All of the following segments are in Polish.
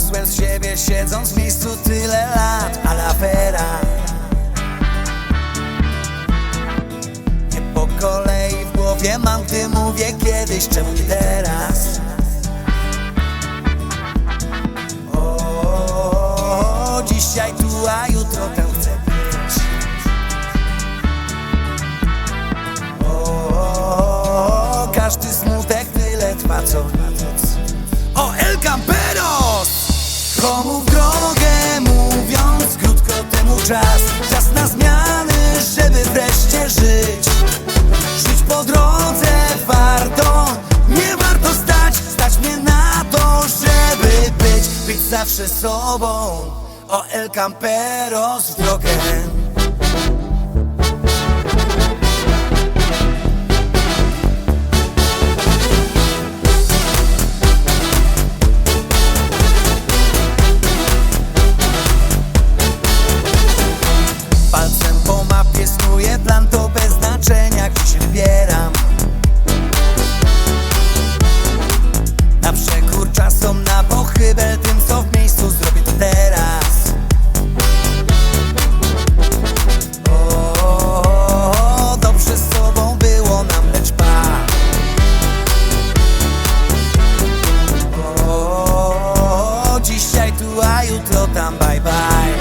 Wyrosłem z siebie siedząc w miejscu tyle lat Ale afera Nie po kolei w głowie mam, gdy mówię kiedyś Czemu nie teraz? O, dzisiaj tu, a jutro tę chcę być O, każdy smutek tyle trwa co Komu w drogę mówiąc krótko temu czas? Czas na zmiany, żeby wreszcie żyć. Żyć po drodze warto, nie warto stać. Stać mnie na to, żeby być. Być zawsze sobą. O, El Camperos w drogę wybieram Na przekór czasom na pochybel Tym co w miejscu zrobię to teraz. O, Dobrze z sobą było nam lecz pa o, Dzisiaj tu, a jutro tam bye bye.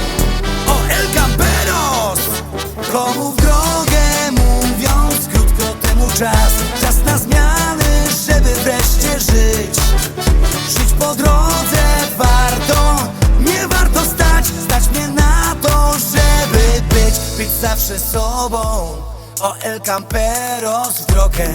O El Camperos Komu zawsze sobą. O El Camperos w drogę